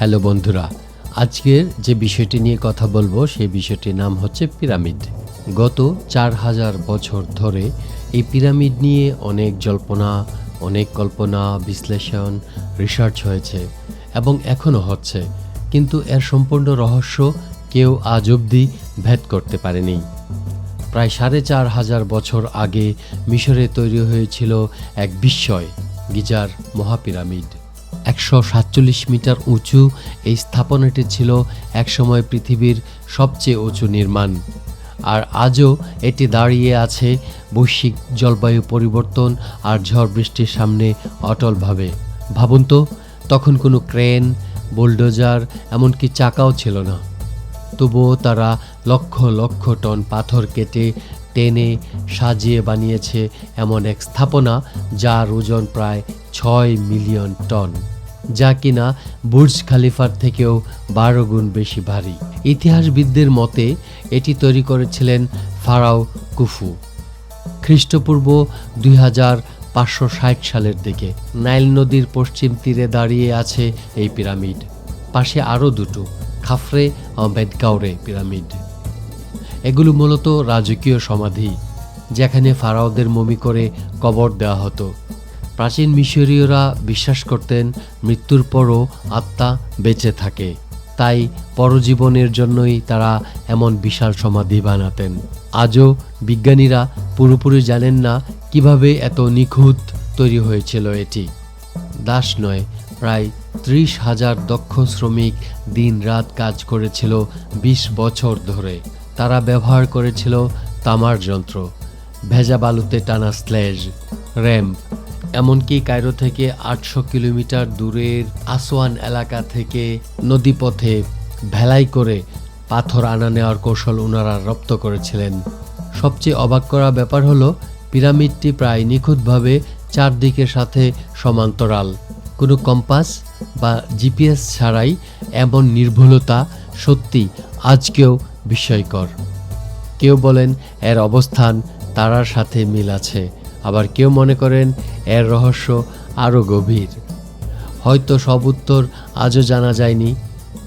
Hello বন্ধুরা, আজকের যে বিষয়টি নিয়ে কথা বলব সেই বিষয়টির নাম হচ্ছে পিরামিড। গত চার হাজার বছর ধরে এই পিরামিড নিয়ে অনেক জল্পনা, অনেক কল্পনা, বিশ্লেষণ রিসার্চ হয়েছে এবং এখনও হচ্ছে। কিন্তু এর সম্পূর্ণ রহস্য কেউ আজ অবধি ভেদ করতে পারেনি। প্রায় সাড়ে চার হাজার বছর আগে মিশরে তৈরি হয়েছিল এক বিস্ময়, গিজার মহাপিরামিড। একশো সাতচল্লিশ মিটার উঁচু। এই স্থাপনাটি ছিল একসময় পৃথিবীর সবচেয়ে উঁচু নির্মাণ। আর আজও এটি দাঁড়িয়ে আছে বৈশ্বিক জলবায়ু পরিবর্তন আর ঝড় বৃষ্টির সামনে অটলভাবে। ভাবুন তো, তখন কোনো ক্রেন, বুলডোজার, এমনকি চাকাও ছিল না। তবুও তারা লক্ষ লক্ষ টন পাথর কেটে, টেনে, সাজিয়ে বানিয়েছে এমন এক স্থাপনা যার ওজন প্রায় ছয় মিলিয়ন টন। যা কিনা বুর্জ খালিফার থেকেও বারো গুণ বেশি ভারী। ইতিহাসবিদদের মতে, এটি তৈরি করেছিলেন ফারাও কুফু। খ্রিস্টপূর্ব দুই হাজার পাঁচশো ষাট সালের দিকে নাইল নদীর পশ্চিম তীরে দাঁড়িয়ে আছে এই পিরামিড। পাশে আরও দুটো, খাফরে বেদকাউরে পিরামিড। এগুলো মূলত রাজকীয় সমাধি, যেখানে ফারাওদের মমি করে কবর দেওয়া হতো। প্রাচীন মিশরীয়রা বিশ্বাস করতেন মৃত্যুর পরও আত্মা বেঁচে থাকে। তাই পরজীবনের জন্যই তারা এমন বিশাল সমাধি বানাতেন। আজও বিজ্ঞানীরা পুরোপুরি জানেন না কীভাবে এত নিখুঁত তৈরি হয়েছিল এটি। দাস নয়, প্রায় ত্রিশ হাজার দক্ষ শ্রমিক দিন রাত কাজ করেছিল বিশ বছর ধরে। তারা ব্যবহার করেছিল তামার যন্ত্র, ভেজা বালুতে টানা স্লেজ, র্যাম্প এমনকি কায়রো থেকে আটশো কিলোমিটার দূরের আসওয়ান এলাকা থেকে নদীপথে ভেলাই করে পাথর আনা নেওয়ার কৌশল ওনারা রপ্ত করেছিলেন। সবচেয়ে অবাক করা ব্যাপার হলো, পিরামিডটি প্রায় নিখুঁতভাবে চারদিকের সাথে সমান্তরাল। কোনো কম্পাস বা জিপিএস ছাড়াই এমন নির্ভুলতা সত্যি আজকেও বিস্ময়কর। কেউ বলেন, এর অবস্থান তারার সাথে মিল আছে। আবার কেউ মনে করেন এর রহস্য আরও গভীর। হয়তো সব উত্তর আজও জানা যায়নি,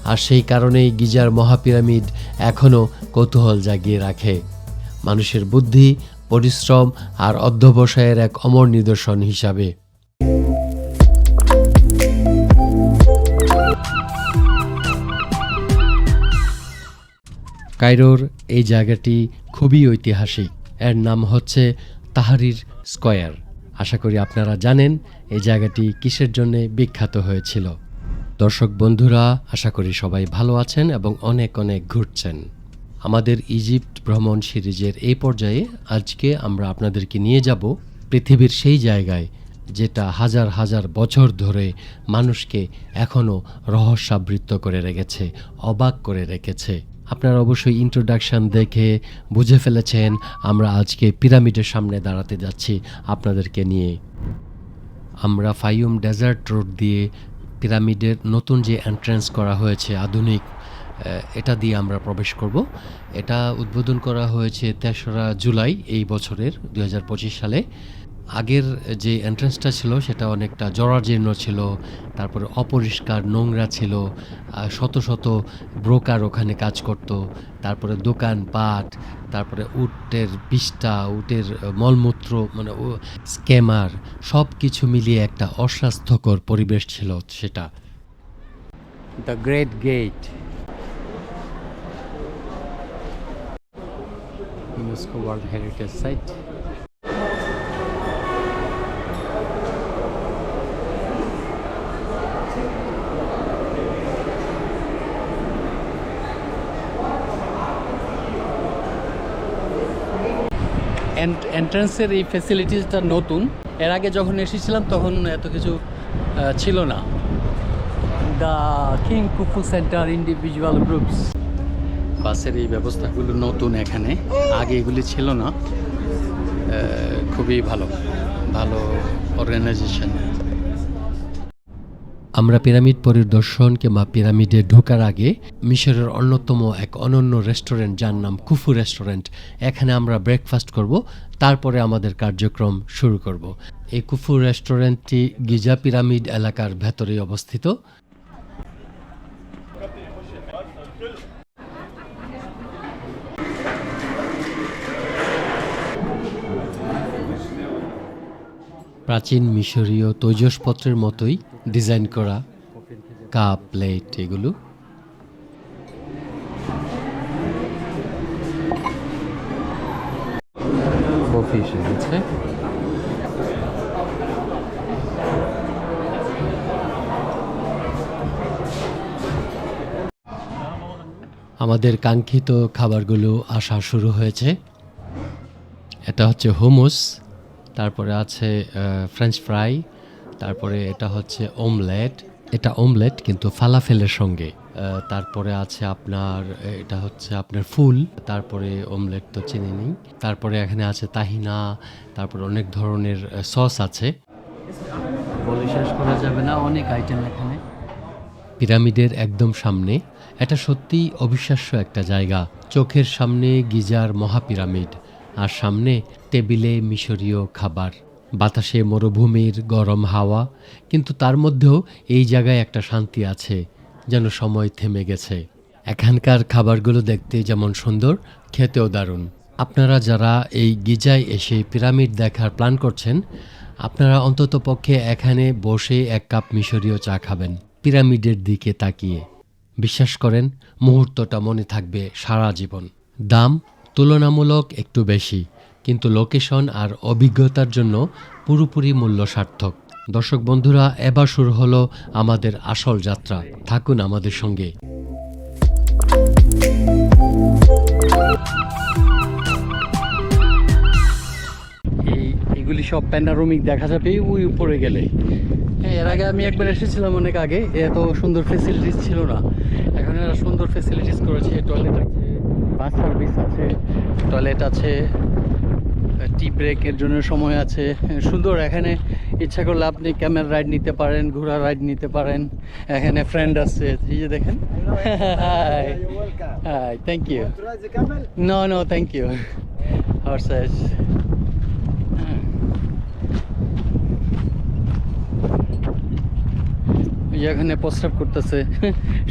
আর সেই কারণেই গিজার মহাপিরামিড এখনও কৌতূহল জাগিয়ে রাখে। মানুষের বুদ্ধি, পরিশ্রম আর অধ্যবসায়ের এক অমর নিদর্শন হিসাবে। কায়রোর এই জায়গাটি খুবই ঐতিহাসিক। এর নাম হচ্ছে তাহারির স্কয়ার। আশা করি আপনারা জানেন এই জায়গাটি কিসের জন্য বিখ্যাত হয়েছিল। দর্শক বন্ধুরা, আশা করি সবাই ভালো আছেন এবং অনেক অনেক ঘুরছেন। আমাদের ইজিপ্ট ভ্রমণ সিরিজের এই পর্যায়ে আজকে আমরা আপনাদেরকে নিয়ে যাব পৃথিবীর সেই জায়গায় যেটা হাজার হাজার বছর ধরে মানুষকে এখনও রহস্যাবৃত্ত করে রেখেছে, অবাক করে রেখেছে। আপনারা অবশ্যই ইন্ট্রোডাকশন দেখে বুঝে ফেলেছেন। আমরা আজকে পিরামিডের সামনে দাঁড়াতে যাচ্ছি আপনাদেরকে নিয়ে। আমরা ফাইয়ুম ডেজার্ট রোড দিয়ে পিরামিডের নতুন যে এন্ট্রান্স করা হয়েছে, আধুনিক এটা দিয়ে আমরা প্রবেশ করব। এটা উদ্বোধন করা হয়েছে তেসরা জুলাই এই বছরের দু হাজার পঁচিশ সালে। আগের যে এন্ট্রান্সটা ছিল, সেটা অনেকটা জরাজীর্ণ ছিল, তারপরে অপরিষ্কার নোংরা ছিল শত শত ব্রোকার ওখানে কাজ করত, তারপরে দোকান পাট, তারপরে উটের বিষ্ঠা উটের মলমূত্র মানে স্ক্যামার সব কিছু মিলিয়ে একটা অস্বাস্থ্যকর পরিবেশ ছিল সেটা। The great gate UNESCO world heritage site এন্ট্রান্সের এই ফেসিলিটিসটা নতুন। এর আগে যখন এসেছিলাম তখন এত কিছু ছিল না। The king Khufu centre individual groups বাসের এই ব্যবস্থাগুলো নতুন এখানে। আগে এগুলি ছিল না। খুবই ভালো। ভালো অর্গানাইজেশন আমরা পিরামিড পরিদর্শন কিংবা পিরামিডে ঢোকার আগে মিশরের অন্যতম এক অনন্য রেস্টুরেন্ট, যার নাম কুফু রেস্টুরেন্ট, এখানে আমরা ব্রেকফাস্ট করব, তারপরে আমাদের কার্যক্রম শুরু করব। এই কুফু রেস্টুরেন্টটি গিজা পিরামিড এলাকার ভেতরে অবস্থিত। প্রাচীন মিশরীয় তৈজসপত্রের মতোই ডিজাইন করা কাপ, প্লেট এগুলো। আমাদের কাঙ্ক্ষিত খাবারগুলো আসা শুরু হয়েছে। এটা হচ্ছে হোমোস। তারপরে আছে ফ্রেঞ্চ ফ্রাই তারপরে এটা হচ্ছে ওমলেট এটা ওমলেট কিন্তু ফালাফেলের সঙ্গে। তারপরে আছে আপনার, এটা হচ্ছে আপনার ফুল, তারপরে ওমলেট তো চিনি নেই। তারপরে এখানে আছে তাহিনা, তারপরে অনেক ধরনের সস আছে। বলে শেষ করা যাবে না, অনেক আইটেম এখানে। পিরামিডের একদম সামনে। এটা সত্যিই অবিশ্বাস্য একটা জায়গা। চোখের সামনে গিজার মহাপিরামিড। আর সামনে টেবিলে মিশরীয় খাবার। বাতাসে মরুভূমির গরম হাওয়া, কিন্তু তার মধ্যেও এই জায়গায় একটা শান্তি আছে, যেন সময় থেমে গেছে। এখানকার খাবারগুলো দেখতে যেমন সুন্দর, খেতেও দারুণ। আপনারা যারা এই গিজায় এসে পিরামিড দেখার প্ল্যান করছেন, আপনারা অন্তত পক্ষে এখানে বসে এক কাপ মিশরীয় চা খাবেন, পিরামিডের দিকে তাকিয়ে। বিশ্বাস করেন, মুহূর্তটা মনে থাকবে সারা জীবন। দাম তুলনামূলক একটু বেশি, কিন্তু লোকেশন আর অভিজ্ঞতার জন্য পুরোপুরি মূল্য সার্থক। দর্শক বন্ধুরা, এবার শুরু হলো আমাদের আসল যাত্রা। থাকুন আমাদের সঙ্গে। এগুলি সব প্যান্ডারোমিক দেখা যাবে, ওই উপরে গেলে। হ্যাঁ এর আগে আমি একবার এসেছিলাম অনেক আগে, এত সুন্দর ফেসিলিটিস ছিল না। এখন এরা সুন্দর ফেসিলিটিস করেছে টয়লেট আছে বাস সার্ভিস আছে, টয়লেট আছে, টি ব্রেকের জন্য সময় আছে, সুন্দর। এখানে ইচ্ছা করলে আপনি ক্যামেরা রাইড নিতে পারেন, ঘোড়া রাইড নিতে পারেন। এখানে ফ্রেন্ড আছে, এই যে দেখেন। Hi thank you thank you. Horses. ওই যে এখানে প্রস্রাব করতেছে।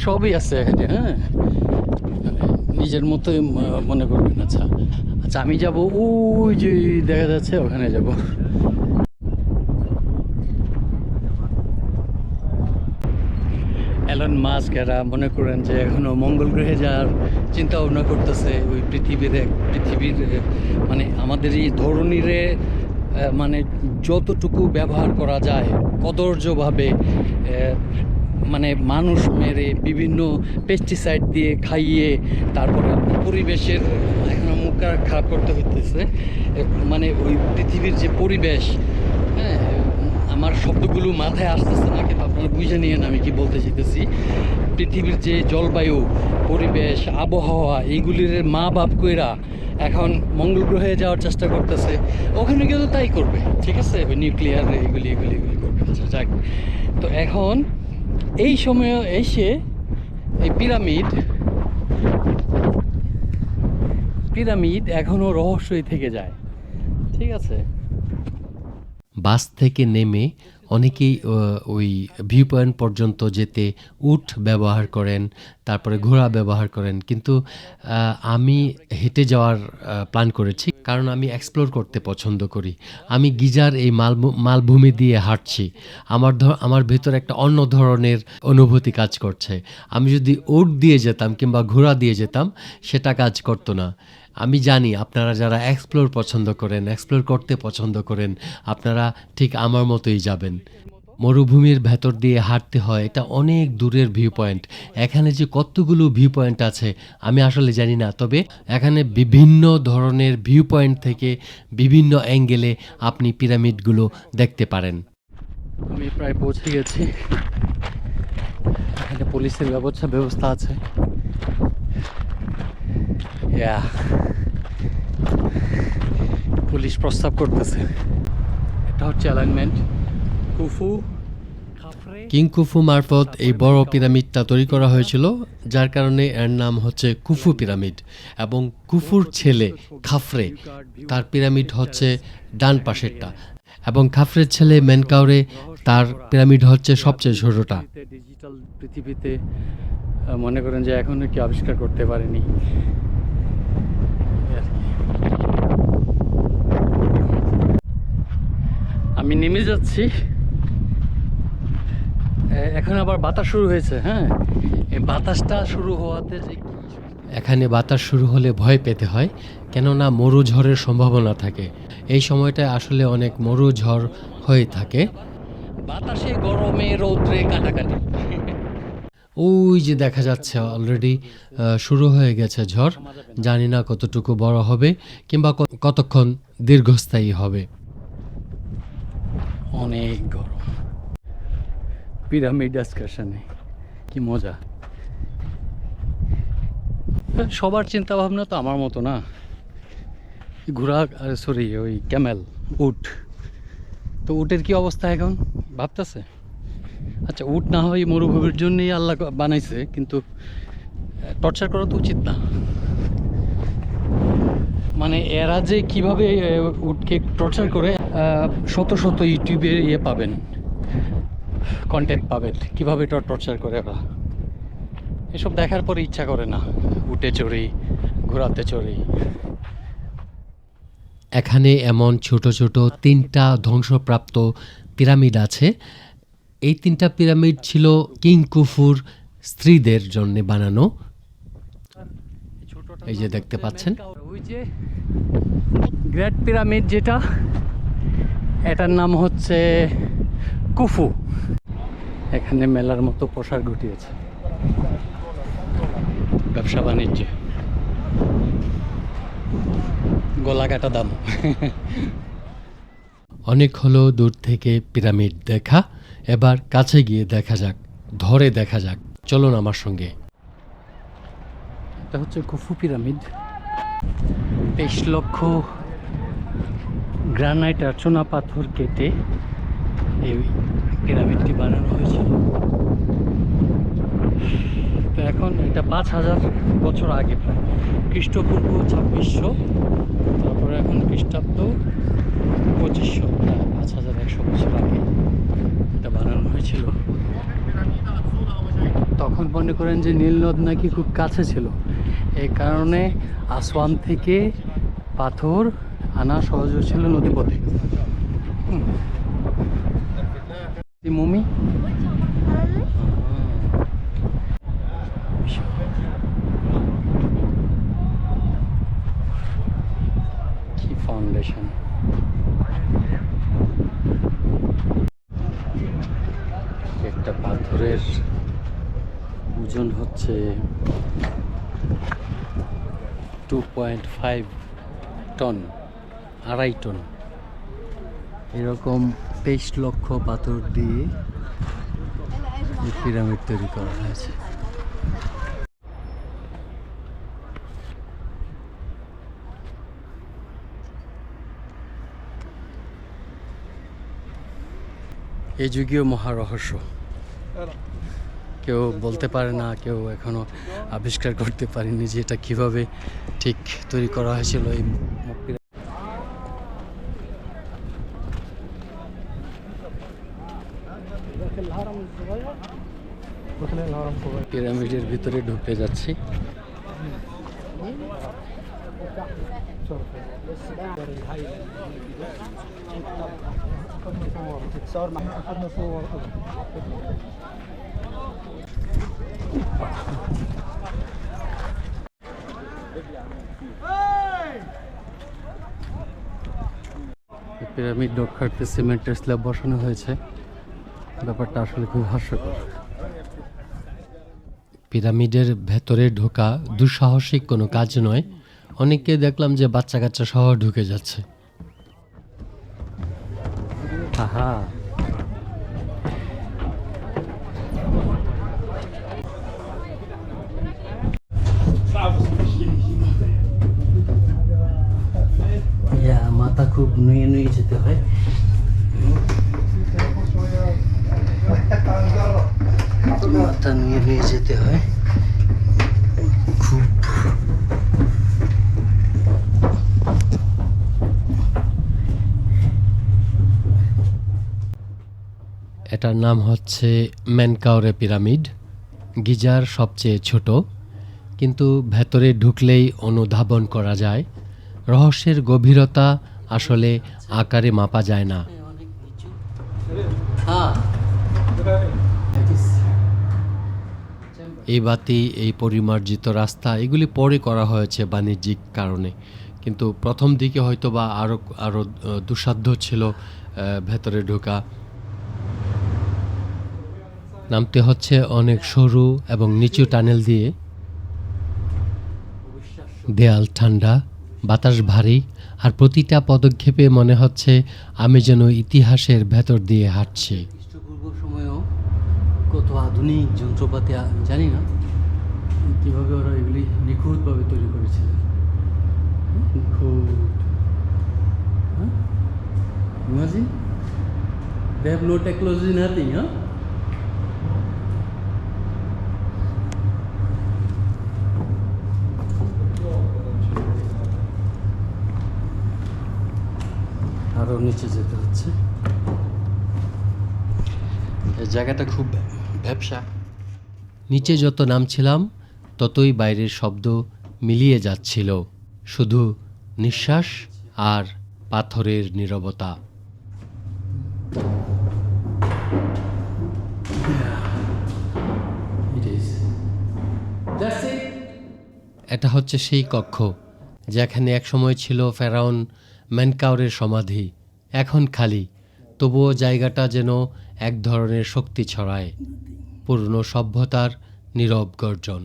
সবই আছে এখানে হ্যাঁ। নিজের মতোই মনে করবেন। আচ্ছা আচ্ছা আমি যাব ওই যে দেখা যাচ্ছে, ওখানে যাব। অ্যালন মাস্ক এরা মনে করেন যে এখনও মঙ্গল গ্রহে যাওয়ার চিন্তা ভাবনা করতেছে। ওই পৃথিবীর পৃথিবীর মানে আমাদের এই ধরনীরে মানে যতটুকু ব্যবহার করা যায়, কদর্যভাবে মানে মানুষ মেরে বিভিন্ন পেস্টিসাইড দিয়ে খাইয়ে তারপরে পরিবেশের এখন মুখ খারাপ করতে হইতেছে। মানে ওই পৃথিবীর যে পরিবেশ হ্যাঁ আমার শব্দগুলো মাথায় আসতেছে না কিন্তু আপনারা বুঝে নিয়েন আমি কি বলতে চাইতেছি। পৃথিবীর যে জলবায়ু পরিবেশ আবহাওয়া এইগুলির মা বাপ কইরা এখন মঙ্গল গ্রহে যাওয়ার চেষ্টা করতেছে। ওখানে গিয়ে তো তাই করবে ঠিক আছে? নিউক্লিয়ার এগুলি এগুলি এগুলি করবে। আচ্ছা, যাক। তো এখন এই সময় এসে এই পিরামিড পিরামিড এখনও রহস্যই থেকে যায়। ঠিক আছে? বাস থেকে নেমে অনেকেই ওই ভিউ পয়েন্ট পর্যন্ত যেতে উট ব্যবহার করেন, তারপরে ঘোড়া ব্যবহার করেন। কিন্তু আমি হেঁটে যাওয়ার প্ল্যান করেছি কারণ আমি এক্সপ্লোর করতে পছন্দ করি। আমি গিজার এই মাল, মালভূমি দিয়ে হাঁটছি। আমার ধর, আমার ভেতর একটা অন্য ধরনের অনুভূতি কাজ করছে। আমি যদি উট দিয়ে যেতাম কিংবা ঘোড়া দিয়ে যেতাম, সেটা কাজ করতো না। আমি জানি আপনারা যারা এক্সপ্লোর পছন্দ করেন এক্সপ্লোর করতে পছন্দ করেন, আপনারা ঠিক আমার মতোই যাবেন। মরুভূমির ভেতর দিয়ে হাঁটতে হয়, এটা অনেক দূরের ভিউ পয়েন্ট এখানে যে কতগুলো ভিউ পয়েন্ট আছে, আমি আসলে জানি না। তবে এখানে বিভিন্ন ধরনের ভিউ পয়েন্ট থেকে বিভিন্ন অ্যাঙ্গেলে আপনি পিরামিডগুলো দেখতে পারেন। আমি প্রায় পৌঁছে গেছি। এখানে পুলিশের ব্যবস্থা ব্যবস্থা আছে। ইয়া পুলিশ প্রস্তাব করতেছে। এটা হচ্ছে অ্যালাইনমেন্ট কুফু কিং কুফু মারফত এই বড় পিরামিডটা তৈরি করা হয়েছিল যার কারণে এর নাম হচ্ছে কুফু পিরামিড এবং কুফুর ছেলে খাফরে তার পিরামিড হচ্ছে ডান পাশেরটা। এবং খাফরের ছেলে মেনকাউরে তার পিরামিড হচ্ছে সবচেয়ে ছোটটা। ডিজিটাল পৃথিবীতে। মনে করেন যে এখনও কি আবিষ্কার করতে পারেনি। আমি নেমে যাচ্ছি। এখন আবার বাতাস শুরু হয়েছে হ্যাঁ? এই বাতাসটা শুরু হওয়াতে যে কি এখানে বাতাস শুরু হলে ভয় পেতে হয় কেননা মরু ঝড়ের সম্ভাবনা থাকে। এই সময়টায় আসলে অনেক মরু ঝড় হয়ে থাকে। বাতাসে গরমে রৌদ্রে কাটাকাটি। ওই যে দেখা যাচ্ছে অলরেডি শুরু হয়ে গেছে ঝড়। জানি না কতটুকু বড় হবে কিংবা কতক্ষণ দীর্ঘস্থায়ী হবে। অনেক গরম। পিরামিড কি মজা। সবার চিন্তা ভাবনা তো আমার মতো না। ঘোড়া সরি ওই ক্যামেল উট। তো উটের কি অবস্থা এখন? ভাবতেছে? আচ্ছা উট না হয় মরুভূমির জন্যই আল্লাহ বানাইছে, কিন্তু টর্চার করা তো উচিত না। মানে এরা যে কীভাবে উটকে টর্চার করে শত শত ইউটিউবে ইয়ে পাবেন কন্টেন্ট পাবেন, কীভাবে এটা টর্চার করে ওরা। এসব দেখার পরে ইচ্ছা করে না, উটে চড়ি ঘোরাতে চড়ি। এখানে এমন ছোট ছোট তিনটা ধ্বংসপ্রাপ্ত পিরামিড আছে এই তিনটা পিরামিড ছিল কিং কুফুর স্ত্রীদের জন্য বানানো। এই যে দেখতে পাচ্ছেন। ওই যে গ্রেট পিরামিড যেটা এটার নাম হচ্ছে কুফু। এখানে মেলার মতো প্রসার ঘটিয়েছে। ব্যবসা বাণিজ্য। গলা কাটা দাম। অনেক হলো দূর থেকে পিরামিড দেখা। এবার কাছে গিয়ে দেখা যাক, ধরে দেখা যাক। চলুন আমার সঙ্গে। এটা হচ্ছে কুফু পিরামিড। তেইশ লক্ষ গ্রানাইট আর চুনা পাথর কেটে এই পিরামিডটি বানানো হয়েছিল তো এখন এটা পাঁচ হাজার বছর আগে প্রায়, খ্রিস্টপূর্ব ছাব্বিশশো, তারপরে এখন খ্রিস্টাব্দ পঁচিশশো, প্রায় পাঁচ হাজার একশো বছর আগে। হয়েছিল তখন মনে করেন যে নীল নদ নাকি খুব কাছে ছিল। এই কারণে আসওয়ান থেকে পাথর আনা সহজ ছিল নদীপথে। মমি। কি ফাউন্ডেশন ওজন হচ্ছে টু পয়েন্ট ফাইভ টন আড়াই টন এরকম তেইশ লক্ষ পাথর দিয়ে পিরামিড তৈরি করা হয়েছে। এই যুগীয় মহারহস্য। কেউ বলতে পারে না, কেউ এখনও আবিষ্কার করতে পারেনি যে এটা কীভাবে ঠিক তৈরি করা হয়েছিল এই পিরামিডের ভিতরে ঢুকে যাচ্ছি। পিরামিড রক্ষার্থে সিমেন্টের স্ল্যাব বসানো হয়েছে ব্যাপারটা আসলে খুব হাস্যকর। পিরামিডের ভেতরে ঢোকা দুঃসাহসিক কোনো কাজ নয় অনেককে দেখলাম যে বাচ্চা কাচ্চা সহ ঢুকে যাচ্ছে। আহা! এটার নাম হচ্ছে ম্যানকাওরে পিরামিড। গিজার সবচেয়ে ছোট, কিন্তু ভেতরে ঢুকলেই অনুধাবন করা যায়। রহস্যের গভীরতা আসলে আকারে মাপা যায় না। হ্যাঁ। এই বাতি এই পরিমার্জিত রাস্তা এগুলি পরে করা হয়েছে বাণিজ্যিক কারণে। কিন্তু প্রথম দিকে হয়তো বা আরও আরও দুঃসাধ্য ছিল ভেতরে ঢোকা। নামতে হচ্ছে অনেক সরু এবং নিচু টানেল দিয়ে। দেয়াল ঠান্ডা বাতাস ভারী। আর প্রতিটা পদক্ষেপে মনে হচ্ছে আমি যেন ইতিহাসের ভেতর দিয়ে হাঁটছি। খ্রিস্টপূর্ব সময়েও কত আধুনিক যন্ত্রপাতি জানি না, কীভাবে ওরা এগুলি নিখুঁতভাবে তৈরি করেছিলেন নিখুঁত। They have no technology nothing হ্যাঁ আরও নিচে যেতে হচ্ছে। এই জায়গাটা খুব ব্যবসা নিচে যত নামছিলাম ততই বাইরের শব্দ মিলিয়ে যাচ্ছিল। শুধু নিঃশ্বাস আর পাথরের নীরবতা. এটা হচ্ছে সেই কক্ষ যেখানে একসময় ছিল ফেরাউন ম্যানকাউরের সমাধি, এখন খালি, তবুও জায়গাটা যেন এক ধরনের শক্তি ছড়ায় পুরনো সভ্যতার নীরব গর্জন।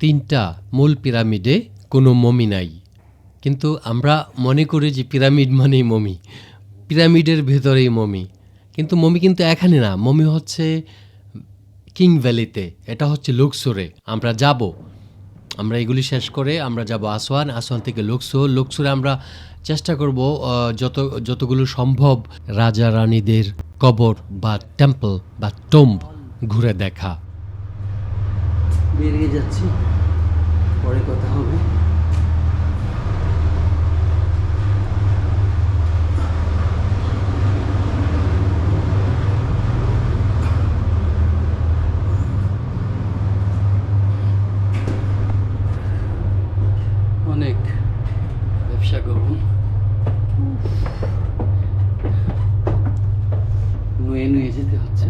তিনটা মূল পিরামিডে কোনো মমি নাই, কিন্তু আমরা মনে করি যে পিরামিড মানেই মমি, পিরামিডের ভেতরেই মমি, কিন্তু মমি কিন্তু এখানে না, মমি হচ্ছে কিং ভ্যালিতে, এটা হচ্ছে লুকসোরে, আমরা যাব। আমরা এগুলি শেষ করে আমরা যাব আসওয়ান। আসওয়ান থেকে লোকসুর লোকসুরে আমরা চেষ্টা করব যত, যতগুলো সম্ভব রাজা রানীদের কবর বা টেম্পল বা টোম্ব ঘুরে দেখা। বেরিয়ে যাচ্ছি। পরে কথা হবে অনেক ব্যবসা করুন নুয়ে নুয়ে যেতে হচ্ছে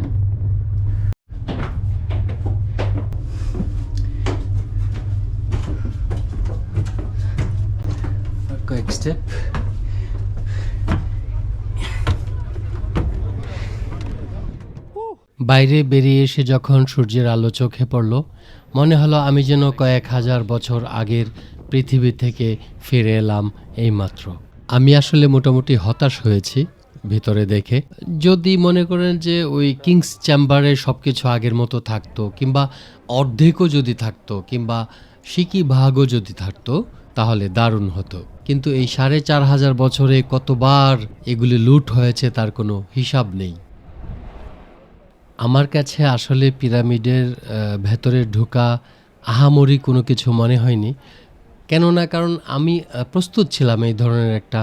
কয়েক বাইরে বেরিয়ে এসে যখন সূর্যের আলো চোখে পড়ল, মনে হলো আমি যেন কয়েক হাজার বছর আগের পৃথিবী থেকে ফিরে এলাম এইমাত্র। আমি আসলে মোটামুটি হতাশ হয়েছি ভিতরে দেখে। যদি মনে করেন যে ওই কিংস চেম্বারে সব কিছু আগের মতো থাকতো, কিংবা অর্ধেকও যদি থাকতো, কিংবা সিকি ভাগও যদি থাকতো তাহলে দারুণ হতো। কিন্তু এই সাড়ে চার হাজার বছরে কতবার এগুলি লুট হয়েছে তার কোনো হিসাব নেই। আমার কাছে আসলে পিরামিডের ভেতরে ঢোকা আহামরি কোনো কিছু মনে হয়নি। কেননা কারণ আমি প্রস্তুত ছিলাম এই ধরনের একটা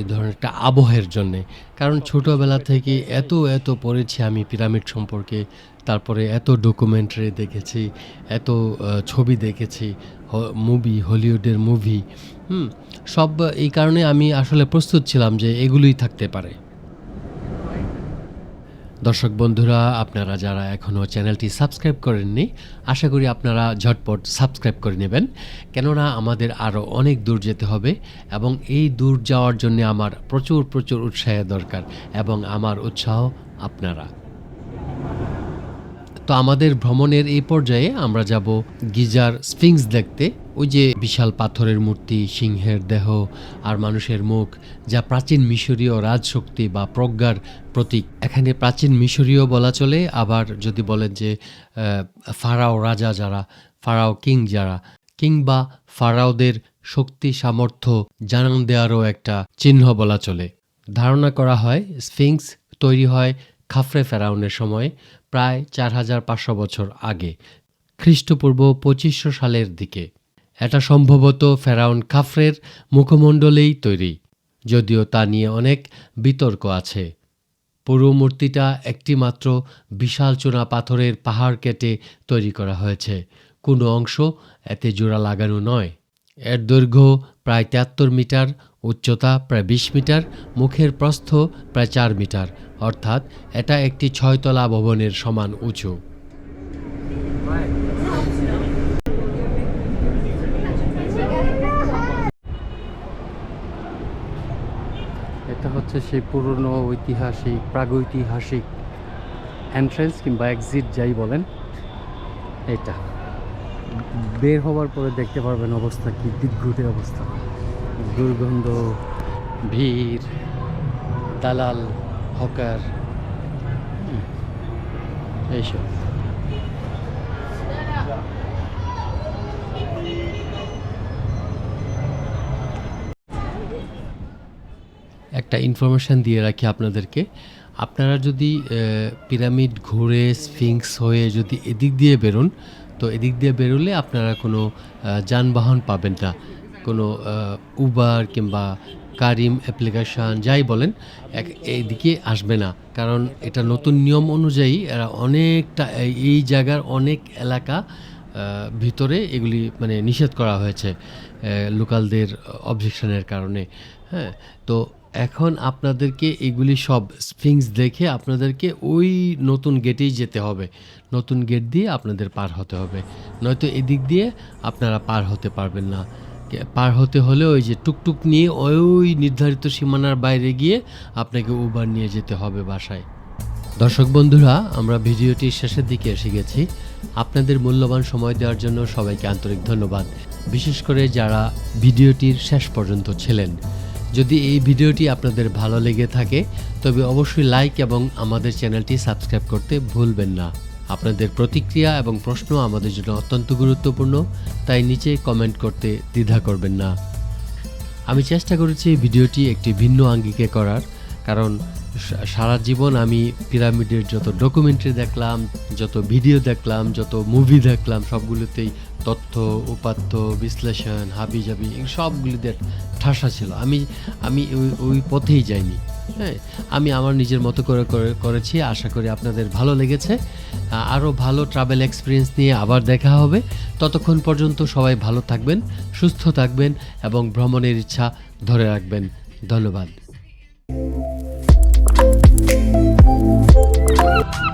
এই ধরনের একটা আবহের জন্যে। কারণ ছোটোবেলা থেকে এত এত পড়েছি আমি পিরামিড সম্পর্কে, তারপরে এত ডকুমেন্টারি দেখেছি, এত ছবি দেখেছি মুভি হলিউডের মুভি হুম, সব এই কারণে আমি আসলে প্রস্তুত ছিলাম যে এগুলোই থাকতে পারে। দর্শক বন্ধুরা, আপনারা যারা এখনও চ্যানেলটি সাবস্ক্রাইব করেননি, আশা করি আপনারা ঝটপট সাবস্ক্রাইব করে নেবেন। কেননা আমাদের আরও অনেক দূর যেতে হবে এবং এই দূর যাওয়ার জন্য আমার প্রচুর প্রচুর উৎসাহের দরকার এবং আমার উৎসাহ আপনারা। তো আমাদের ভ্রমণের এই পর্যায়ে আমরা যাব গিজার স্ফিংস দেখতে। ওই যে বিশাল পাথরের মূর্তি, সিংহের দেহ আর মানুষের মুখ, যা প্রাচীন মিশরীয় রাজশক্তি বা প্রজ্ঞার প্রতীক। এখানে প্রাচীন মিশরীয় বলা চলে, আবার যদি বলেন যে ফারাও রাজা যারা, ফারাও কিং যারা, কিংবা ফারাওদের শক্তি, সামর্থ্য জানান দেওয়ারও একটা চিহ্ন বলা চলে। ধারণা করা হয়, স্ফিংস তৈরি হয় খাফরে ফেরাউনের সময় প্রায় চার হাজার পাঁচশো বছর আগে, খ্রিস্টপূর্ব পঁচিশশো সালের দিকে। এটা সম্ভবত ফেরাউন খাফরের মুখমণ্ডলেই তৈরি, যদিও তা নিয়ে অনেক বিতর্ক আছে। পুরো মূর্তিটা একটি মাত্র বিশাল চূনা পাথরের পাহাড় কেটে তৈরি করা হয়েছে। কোনো অংশ এতে জোড়া লাগানো নয়। এর দৈর্ঘ্য প্রায় তেয়াত্তর মিটার উচ্চতা প্রায় বিশ মিটার, মুখের প্রস্থ প্রায় চার মিটার, অর্থাৎ এটা একটি ছয়তলা ভবনের সমান উঁচু। এটা হচ্ছে সেই পুরনো ঐতিহাসিক, প্রাগৈতিহাসিক এন্ট্রেন্স কিংবা এক্সিট যাই বলেন, এটা। বের হওয়ার পরে দেখতে পারবেন অবস্থা কি দিগ্ঘুটে অবস্থা। দুর্গন্ধ ভিড় দালাল, হকার এইসব। একটা ইনফরমেশান দিয়ে রাখি আপনাদেরকে। আপনারা যদি পিরামিড ঘুরে, স্ফিংস হয়ে যদি এদিক দিয়ে বেরোন, তো এদিক দিয়ে বেরোলে আপনারা কোনো যানবাহন পাবেন না। কোনো উবার কিংবা কারিম অ্যাপ্লিকেশান যাই বলেন, এক এইদিকে আসবে না। কারণ এটা নতুন নিয়ম অনুযায়ী এরা অনেকটা, এই- জায়গার অনেক এলাকা ভিতরে এগুলি মানে নিষেধ করা হয়েছে লোকালদের অবজেকশনের কারণে। হ্যাঁ তো এখন আপনাদেরকে এগুলি সব স্ফিংস দেখে আপনাদেরকে ওই নতুন গেটেই যেতে হবে। নতুন গেট দিয়ে আপনাদের পার হতে হবে। নয়তো এদিক দিয়ে আপনারা পার হতে পারবেন না। পার হতে হলে ওই যে টুকটুক নিয়ে ওই নির্ধারিত সীমানার বাইরে গিয়ে আপনাকে উবার নিয়ে যেতে হবে বাসায়। দর্শক বন্ধুরা, আমরা ভিডিওটির শেষের দিকে এসে গেছি। আপনাদের মূল্যবান সময় দেওয়ার জন্য সবাইকে আন্তরিক ধন্যবাদ। বিশেষ করে যারা ভিডিওটির শেষ পর্যন্ত ছিলেন। যদি এই ভিডিওটি আপনাদের ভালো লেগে থাকে, তবে অবশ্যই লাইক এবং আমাদের চ্যানেলটি সাবস্ক্রাইব করতে ভুলবেন না। আপনাদের প্রতিক্রিয়া এবং প্রশ্ন আমাদের জন্য অত্যন্ত গুরুত্বপূর্ণ, তাই নিচে কমেন্ট করতে দ্বিধা করবেন না। আমি চেষ্টা করেছি ভিডিওটি একটি ভিন্ন আঙ্গিকে করার, কারণ সারা জীবন আমি পিরামিডের যত ডকুমেন্টারি দেখলাম, যত ভিডিও দেখলাম, যত মুভি দেখলাম, সবগুলোতেই তথ্য, উপাত্ত, বিশ্লেষণ হাবি জাবি এই সবগুলিতে ঠাসা ছিল। আমি আমি ওই ওই পথেই যাইনি। হ্যাঁ আমি আমার নিজের মতো করে, করে- করেছি। আশা করি আপনাদের ভালো লেগেছে। আরও ভালো ট্রাভেল এক্সপিরিয়েন্স নিয়ে আবার দেখা হবে। ততক্ষণ পর্যন্ত সবাই ভালো থাকবেন, সুস্থ থাকবেন এবং ভ্রমণের ইচ্ছা ধরে রাখবেন। ধন্যবাদ। you